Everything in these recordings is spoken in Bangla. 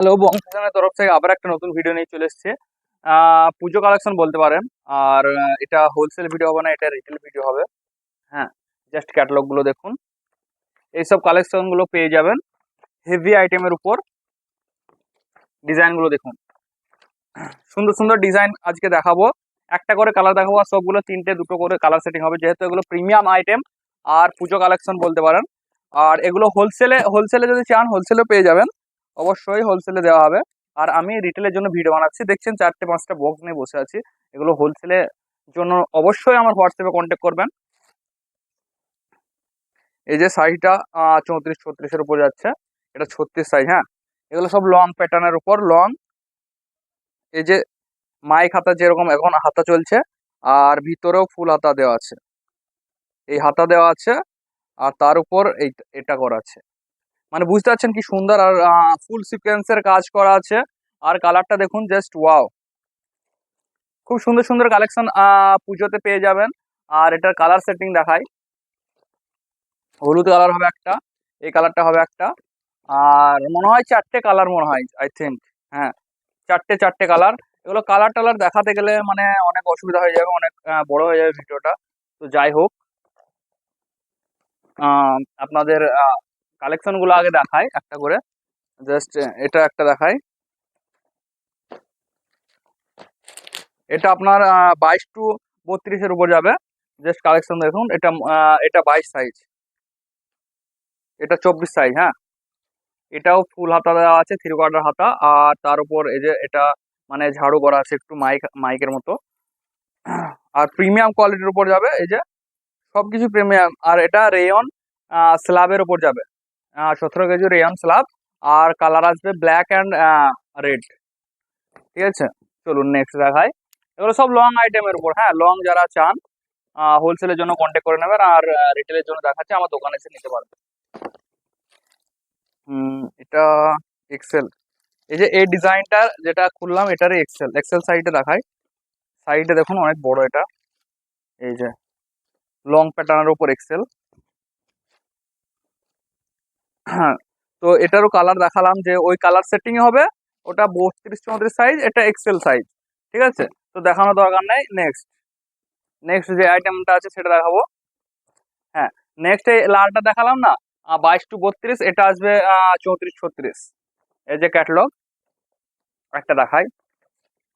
হ্যালো বংশের তরফ থেকে আবার একটা নতুন ভিডিও নিয়ে চলে এসছে। পুজো কালেকশন বলতে পারেন। আর এটা হোলসেল ভিডিও হবে না, এটা রিটেল ভিডিও হবে। হ্যাঁ জাস্ট ক্যাটালগুলো দেখুন। এইসব কালেকশনগুলো পেয়ে যাবেন। হেভি আইটেমের উপর ডিজাইনগুলো দেখুন। সুন্দর সুন্দর ডিজাইন আজকে দেখাবো। একটা করে কালার দেখাবো আর সবগুলো তিনটে, দুটো করে কালার সেটিং হবে। যেহেতু এগুলো প্রিমিয়াম আইটেম আর পুজো কালেকশন বলতে পারেন। আর এগুলো হোলসেলে হোলসেলে যদি চান হোলসেলে পেয়ে যাবেন। অবশ্যই হোলসেলে দেওয়া হবে। আর আমি রিটেলের জন্য ভিডিও বানাচ্ছি। দেখছেন চারটে, পাঁচটা বক্স নিয়ে বসে আছি। এগুলো হোলসেলের জন্য অবশ্যই আমার হোয়াটসঅ্যাপে কন্ট্যাক্ট করবেন। এই যে সাইজটা চৌত্রিশ, ছত্রিশের উপর যাচ্ছে। এটা ছত্রিশ সাইজ হ্যাঁ? এগুলো সব লং প্যাটার্নের উপর লং এই যে মাইক হাতা যেরকম এখন হাতা চলছে, আর ভিতরেও ফুল হাতা দেওয়া আছে। এই হাতা দেওয়া আছে, আর তার উপর এই, এটা করা আছে। মানে বুঝতে পারছেন কি সুন্দর আর ফুল সিকোয়েন্সের কাজ করা আছে। আর কালারটা দেখুন জাস্ট ওয়াও খুব সুন্দর সুন্দর কালেকশন পুজোতে পেয়ে যাবেন। আর এটার কালার সেটিং দেখাই। হলুদ কালার হবে একটা, এই কালারটা হবে একটা। আর মনে হয় চারটে কালার মনে হয় আই থিঙ্ক হ্যাঁ চারটে চারটে কালার এগুলো কালার টালার দেখাতে গেলে মানে অনেক অসুবিধা হয়ে যাবে, অনেক বড় হয়ে যাবে ভিডিওটা তো যাই হোক আপনাদের কালেকশনগুলো আগে দেখাই, একটা করে। জাস্ট এটা একটা দেখাই। এটা আপনার বাইশ টু বত্রিশের উপর যাবে। জাস্ট কালেকশন দেখুন, এটা এটা বাইশ সাইজ এটা চব্বিশ সাইজ হ্যাঁ। এটাও ফুল হাতা দেওয়া আছে থ্রি কোয়ার্টার হাতা। আর তার উপর এই যে এটা মানে ঝাড়ু করা আছে একটু মাইক মাইকের মতো। আর প্রিমিয়াম কোয়ালিটির উপর যাবে, এই যে সব কিছু প্রিমিয়াম আর এটা রেয়ন স্ল্যাবের উপর যাবে। সতেরো কেজি রেয়ন স্ল্যাব আর কালার আসবে ব্ল্যাক অ্যান্ড রেড ঠিক আছে? চলুন নেক্সট দেখাই। এগুলো সব লং আইটেমের উপর। হ্যাঁ লং যারা চান হোলসেলের জন্য কন্ট্যাক্ট করে নেবেন, আর রিটেলের জন্য দেখাচ্ছে, আমার দোকানে এসে নিতে পারবেন। এটা এক্সেল এই যে, এই ডিজাইনটা যেটা খুললাম, এটারই এক্সেল এক্সেল সাইডে দেখাই। সাইডে দেখুন, অনেক বড় এটা। এই যে লং প্যাটার্নের উপর এক্সেল হ্যাঁ তো এটারও কালার দেখালাম যে ওই কালার সেটিং হবে। ওটা বত্রিশ চৌত্রিশ সাইজ এটা এক্সেল সাইজ ঠিক আছে? তো দেখানো দরকার নেই নেক্সট নেক্সট যে আইটেমটা আছে সেটা দেখাবো। হ্যাঁ নেক্সট এই লালটা দেখালাম না? বাইশ টু বত্রিশ, এটা আসবে চৌত্রিশ ছত্রিশ। এই যে ক্যাটলগ একটা দেখাই।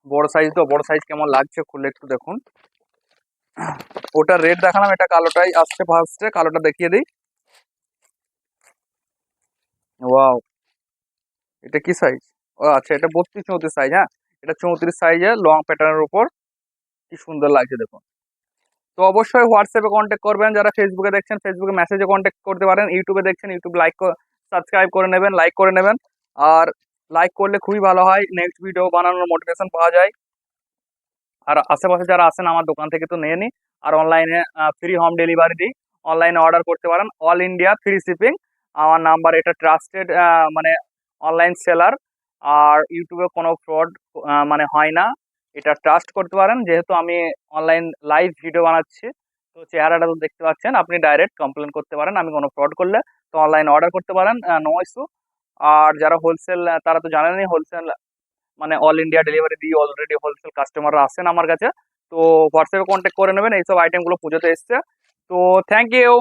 বড় সাইজ তো, বড় সাইজ কেমন লাগছে খুলে একটু দেখুন। ওটা রেড দেখালাম, এটা কালোটাই আসছে ফার্স্টে কালোটা দেখিয়ে দিই। ওয়াও এটা কি সাইজ ও আচ্ছা এটা বত্রিশ চৌত্রিশ সাইজ হ্যাঁ? এটা চৌত্রিশ সাইজে লং প্যাটার্নের উপর কি সুন্দর লাগছে দেখুন। তো অবশ্যই হোয়াটসঅ্যাপে কন্ট্যাক্ট করবেন, যারা ফেসবুকে দেখছেন ফেসবুকে মেসেজে কন্ট্যাক্ট করতে পারেন ইউটিউবে দেখছেন ইউটিউব লাইক সাবস্ক্রাইব করে নেবেন লাইক করে নেবেন। আর লাইক করলে খুবই ভালো হয় নেক্সট ভিডিও বানানোর মোটিভেশন পাওয়া যায়। আর আশেপাশে যারা আছেন, আমার দোকান থেকে তো নিয়ে নিই আর অনলাইনে ফ্রি হোম ডেলিভারি দিই অনলাইনে অর্ডার করতে পারেন। অল ইন্ডিয়া ফ্রি শিপিং আমার নাম্বার, এটা ট্রাস্টেড মানে অনলাইন সেলার আর ইউটিউবে কোনো ফ্রড মানে হয় না। এটা ট্রাস্ট করতে পারেন, যেহেতু আমি অনলাইন লাইভ ভিডিও বানাচ্ছি, তো চেহারাটা তো দেখতে পাচ্ছেন, আপনি ডাইরেক্ট কমপ্লেন করতে পারেন, আমি কোনো ফ্রড করলে তো অনলাইন অর্ডার করতে পারেন নো ইস্যু আর যারা হোলসেল তারা তো জানেনই হোলসেল মানে অল ইন্ডিয়া ডেলিভারি দিই অলরেডি হোলসেল কাস্টমাররা আসেন আমার কাছে। তো হোয়াটসঅ্যাপে কন্ট্যাক্ট করে নেবেন, এইসব আইটেমগুলো পুজোতে এসছে। তো থ্যাংক ইউ